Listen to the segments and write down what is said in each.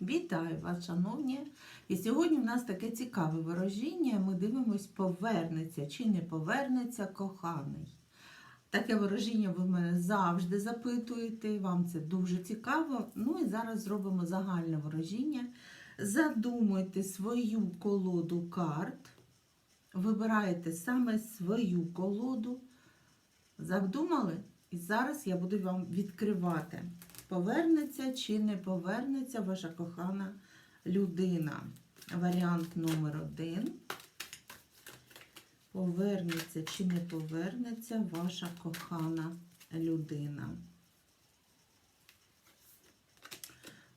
Вітаю вас, шановні! І сьогодні в нас таке цікаве ворожіння. Ми дивимось, повернеться чи не повернеться коханий. Таке ворожіння ви мене завжди запитуєте, вам це дуже цікаво. Ну і зараз зробимо загальне ворожіння. Задумуйте свою колоду карт, вибираєте саме свою колоду. Задумали? І зараз я буду вам відкривати, повернеться чи не повернеться ваша кохана людина. Варіант номер один. Повернеться чи не повернеться ваша кохана людина.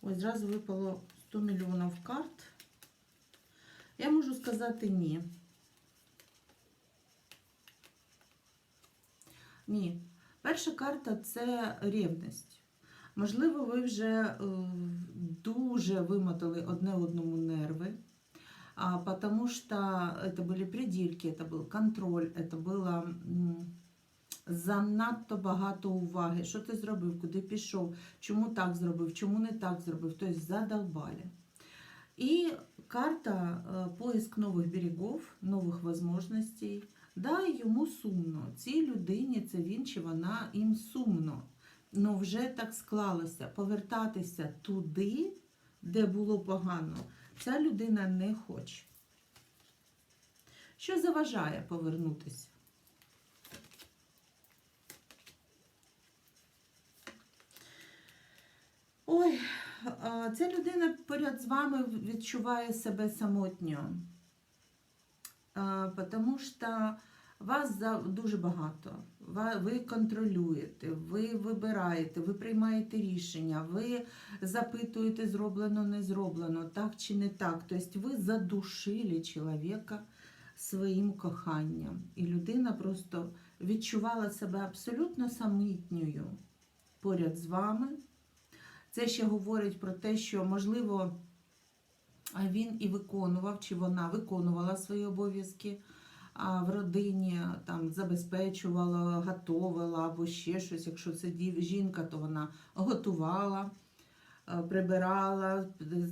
Ось зразу випало 100 мільйонів карт. Я можу сказати ні. Ні. Перша карта це рівність. Можливо, ви вже е, дуже вимотали одне одному нерви, а, потому что это были придирки, это був контроль, це було м, занадто багато уваги. Що ти зробив, куди пішов, чому так зробив, чому не так зробив, тобто задолбали. І карта е, поиск нових берегів, нових можливостей. Да, йому сумно. Цій людині це він чи вона їм сумно. Ну вже так склалося. Повертатися туди, де було погано, ця людина не хоче. Що заважає повернутися? Ой, ця людина поряд з вами відчуває себе самотньо. Тому що вас дуже багато. Ви контролюєте, ви вибираєте, ви приймаєте рішення, ви запитуєте, зроблено, не зроблено, так чи не так. Тобто ви задушили чоловіка своїм коханням. І людина просто відчувала себе абсолютно самітньою поряд з вами. Це ще говорить про те, що, можливо, він і виконував, чи вона виконувала свої обов'язки в родині, там забезпечувала, готувала або ще щось. Якщо це жінка, то вона готувала, е, прибирала, е,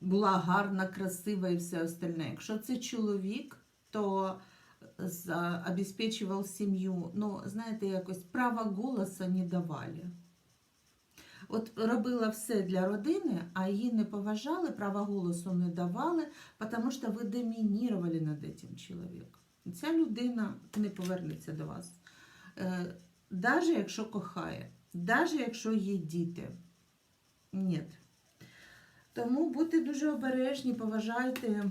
була гарна, красива і все остальне. Якщо це чоловік, то за- обезпечував сім'ю. Ну, знаєте, якось права голоса не давали. От робила все для родини, а її не поважали, права голосу не давали, тому що ви домінірували над цим чоловіком. Ця людина не повернеться до вас. Е, Даже якщо кохає, даже якщо є діти. Ні. Тому будьте дуже обережні, поважайте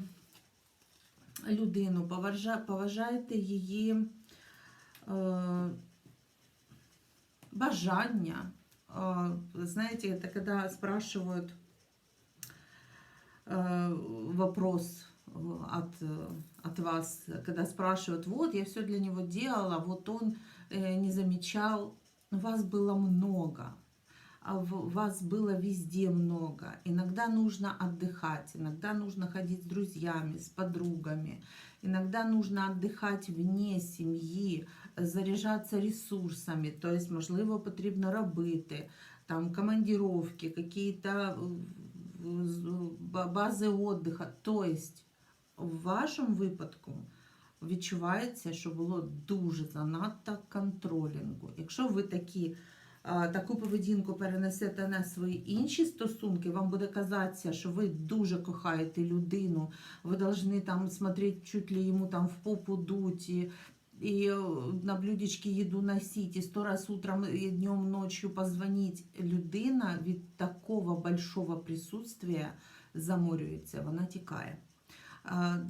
людину, поважайте її е, бажання. Э, знаете, это когда спрашивают э, вопрос э, от, э, от вас, когда спрашивают, вот, я все для него делала, вот он не замечал, вас было много, а вас было везде много. Иногда нужно отдыхать, иногда нужно ходить с друзьями, с подругами, иногда нужно отдыхать вне семьи, заряджатися ресурсами, тобто, можливо, потрібно робити там командировки, какие-то ба- бази отдыха. Тобто, в вашому випадку відчувається, що було дуже занадто контролінгу. Якщо ви такі, таку поведінку перенесете на свої інші стосунки, вам буде казатися, що ви дуже кохаєте людину, ви повинні там смотреть чуть ли йому там в попу дуть, и э, на блюдечке еду носить, и сто раз утром и днем, ночью позвонить. Людина від такого большого присутствия заморюється, вона тікає.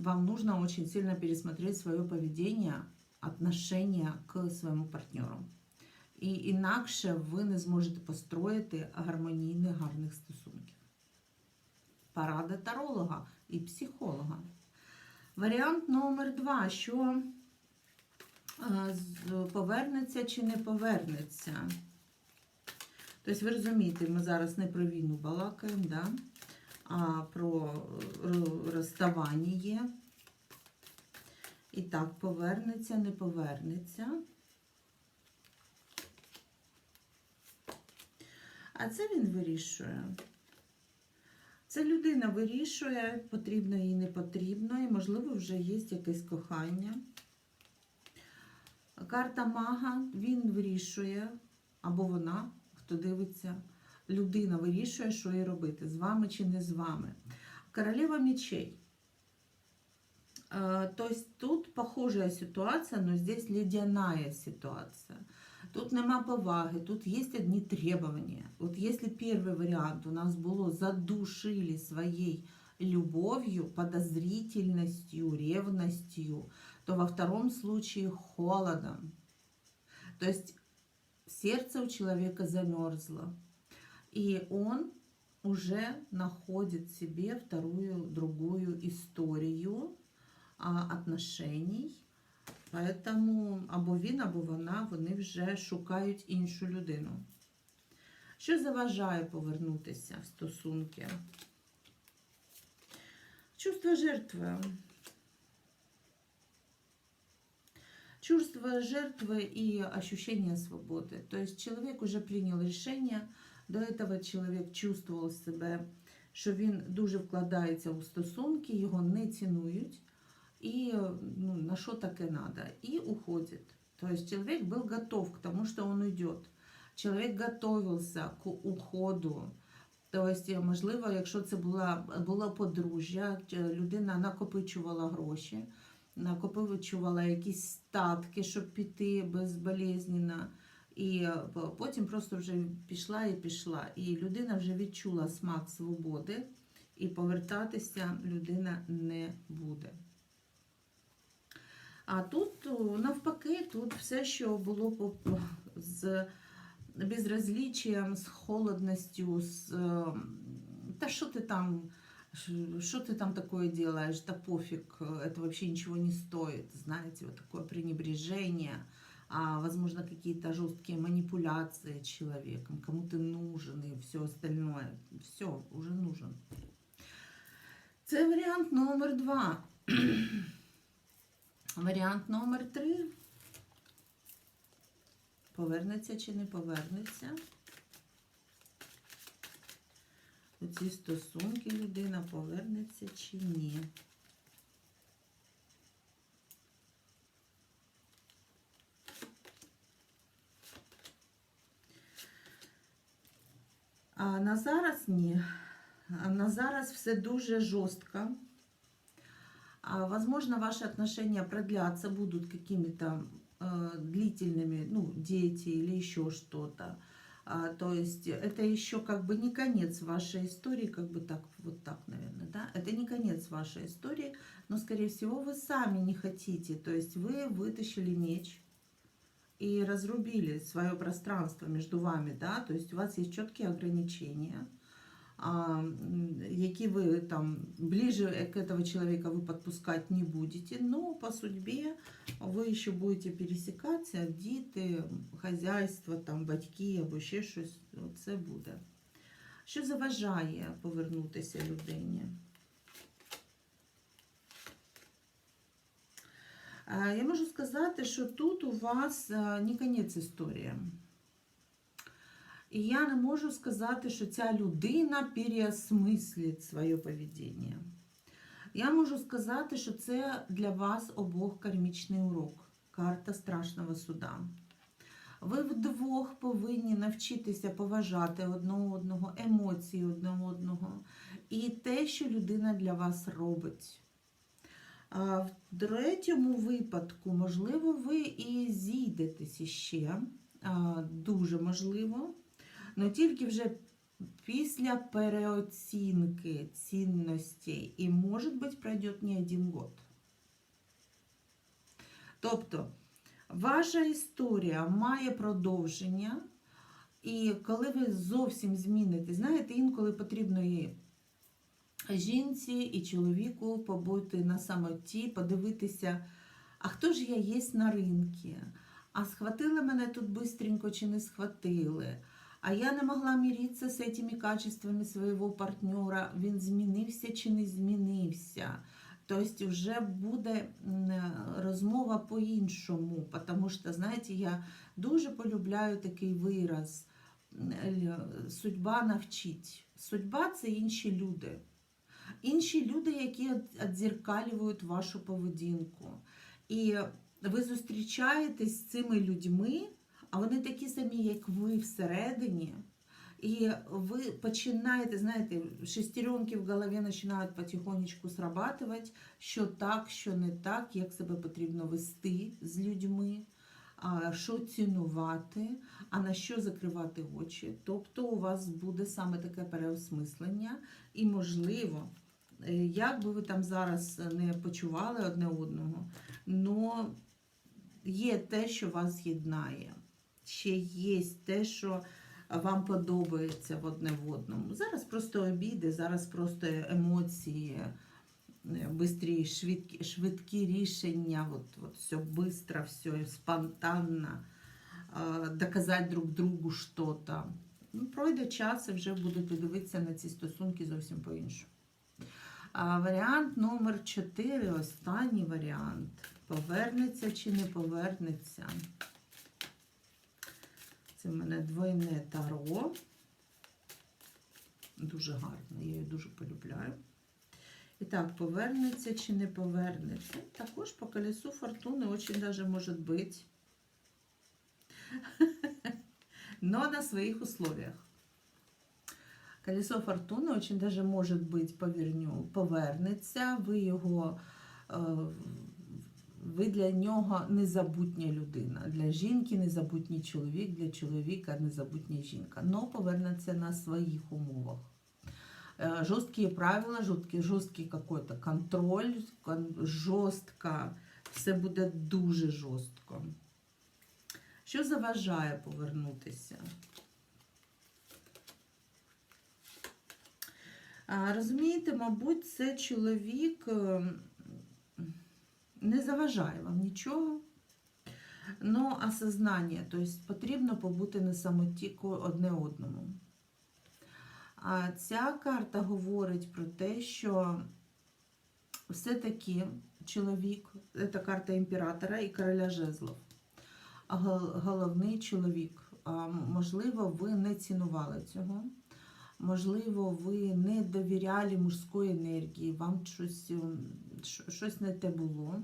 Вам нужно очень сильно пересмотреть свое поведение, отношение к своєму партнеру. І інакше ви не зможете построїти гармонійних, гарних стосунків. Парада таролога і психолога. Варіант номер два. Що повернеться чи не повернеться. Тобто, ви розумієте, ми зараз не про війну балакаємо, да? а про розставання є. І так, повернеться, не повернеться. А це він вирішує. Це людина вирішує, потрібно їй не потрібно, і, можливо, вже є якесь кохання. Карта мага, він вирішує, або вона, хто дивиться, людина вирішує, що їй робити, з вами чи не з вами. Королева мечей. Э, То есть тут похожая ситуация, но здесь ледяная ситуация. Тут нема поваги, тут есть одни требования. Вот если первый вариант у нас было задушили своей любовью, подозрительностью, ревностью, то во втором случае холодом. То есть сердце у человека замерзло, и он уже находит себе вторую, другую историю отношений. Поэтому або він, або вона, вони вже шукають іншу людину. Що заважає повернутися в стосунки? Чувство жертви. Чувство жертвы и ощущение свободы. То есть человек уже принял решение, до этого чоловік чувствував себе, що він дуже вкладається у стосунки, його не цінують, і ну, на що таке надо, і уходить. То есть человек был готов к тому, что он уйдет. Чоловік готовился к уходу. Тобто, можливо, якщо це була, було подружжя, ч- людина накопичувала гроші, накопичувала якісь статки, щоб піти безболезненно. І е, потім просто вже пішла і пішла. І людина вже відчула смак свободи, і повертатися людина не буде. А тут навпаки, тут все, що було з безразліччям, з холодністю, з е, та що ти там, що ти там такое делаешь, да пофиг, это вообще ничего не стоит, знаете, вот такое пренебрежение, а, возможно, какие-то жесткие манипуляции человеком, кому ты нужен и все остальное, все, уже нужен. Це варіант номер два. Варіант номер три. Повернеться чи не повернеться. ці стосунки людина повернеться чи ні. А на зараз ні. А на зараз все дуже жорстко. А, возможно, ваши отношения продлятся, будут какими-то э, длительными, ну, дети или еще что-то. А, то есть это еще как бы не конец вашей истории, как бы так, вот так, наверное, да? Это не конец вашей истории, но, скорее всего, вы сами не хотите. То есть вы вытащили меч и разрубили свое пространство между вами, да? То есть у вас есть четкие ограничения які ви там ближе к этого человека вы подпускать не будете, но по судьбе ви ще будете пересікатися, діти, хазяйство, там, батьки або ще щось, це буде. Що заважає повернутися людині? Е, Я можу сказати, що тут у вас е, не кінець історії. І я не можу сказати, що ця людина переосмислить своє поведіння. Я можу сказати, що це для вас обох кармічний урок, карта страшного суда. Ви вдвох повинні навчитися поважати одне одного, емоції одне одного і те, що людина для вас робить. А в третьому випадку, можливо, ви і зійдетесь іще, а, дуже можливо. Але тільки вже після переоцінки цінностей, і, може бути, пройде не один год. Тобто, ваша історія має продовження, і коли ви зовсім зміните, знаєте, інколи потрібно і жінці, і чоловіку побути на самоті, подивитися, а хто ж я є на ринку, а схватили мене тут бистренько чи не схватили. А я не могла миритися з цими качествами свого партнера, він змінився чи не змінився. Тобто вже буде розмова по-іншому, тому що, знаєте, я дуже полюбляю такий вираз. Судьба навчить. Судьба це інші люди. Інші люди, які віддзеркалюють вашу поведінку. І ви зустрічаєтесь з цими людьми, а вони такі самі, як ви всередині. І ви починаєте, знаєте, шестеренки в голові починають потихонечку срабатувати, що так, що не так, як себе потрібно вести з людьми, що цінувати, а на що закривати очі. Тобто у вас буде саме таке переосмислення, і можливо, е, як би ви там зараз не почували одне одного, но є те, що вас єднає. Ще є те, що вам подобається в одне в одному. Зараз просто обіди, зараз просто емоції, е, бистрі, швидкі, швидкі рішення, от, от все быстро, все спонтанно, е, доказати друг другу що-то. Ну, пройде час і вже будете дивитися на ці стосунки зовсім по-іншому. А варіант номер 4, останній варіант. Повернеться чи не повернеться? Це в мене двойне таро. Дуже гарно, я її дуже полюбляю. І так, повернеться чи не повернеться. Також по колесу фортуни очень даже может быть. Но на своих условиях. Колесо фортуни очень даже быть поверню, повернеться. Ви його. Е, ви для нього незабутня людина. Для жінки незабутній чоловік, для чоловіка незабутня жінка. Но повернеться на своїх умовах. Э, Жесткие правила, жорсткий, какой-то контроль, кон- жорстко, все буде дуже жорстко. Що заважає повернутися? Розумієте, мабуть, це чоловік е, не заважає вам нічого. Ну, осознання, тобто потрібно побути на самоті одне одному. А ця карта говорить про те, що все-таки чоловік, це карта імператора і короля жезлов. Головний чоловік. Можливо, ви не цінували цього. Можливо, ви не довіряли мужської енергії, вам щось, щось не те було.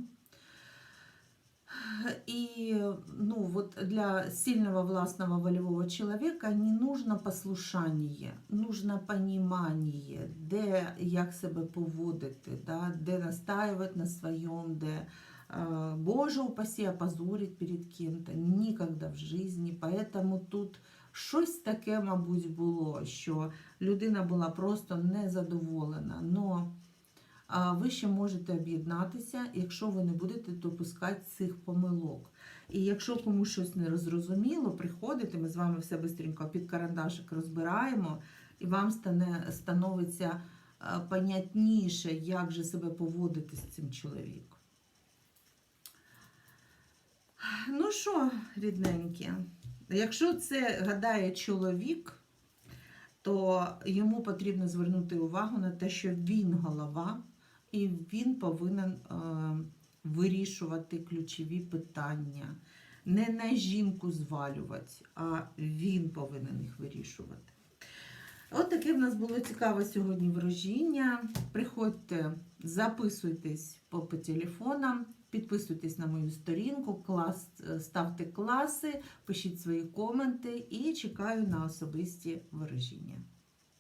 И ну, вот для сильного властного волевого человека не нужно послушание, нужно понимание, де як себе поводити, да, де настаивать на своем, де Боже упаси опозорить перед кем-то, ніколи в житті. Поэтому тут щось таке, мабуть, було, що людина була просто незадоволена. Но ви ще можете об'єднатися, якщо ви не будете допускати цих помилок. І якщо комусь щось не зрозуміло, приходите, ми з вами все бистренько під карандашик розбираємо, і вам стане, становиться е, понятніше, як же себе поводити з цим чоловіком. Ну що, рідненькі, якщо це гадає чоловік, то йому потрібно звернути увагу на те, що він голова, і він повинен е, вирішувати ключові питання. Не на жінку звалювати, а він повинен їх вирішувати. От таке в нас було цікаве сьогодні ворожіння. Приходьте, записуйтесь по, по телефонам, підписуйтесь на мою сторінку, клас, е, ставте класи, пишіть свої коменти і чекаю на особисті ворожіння.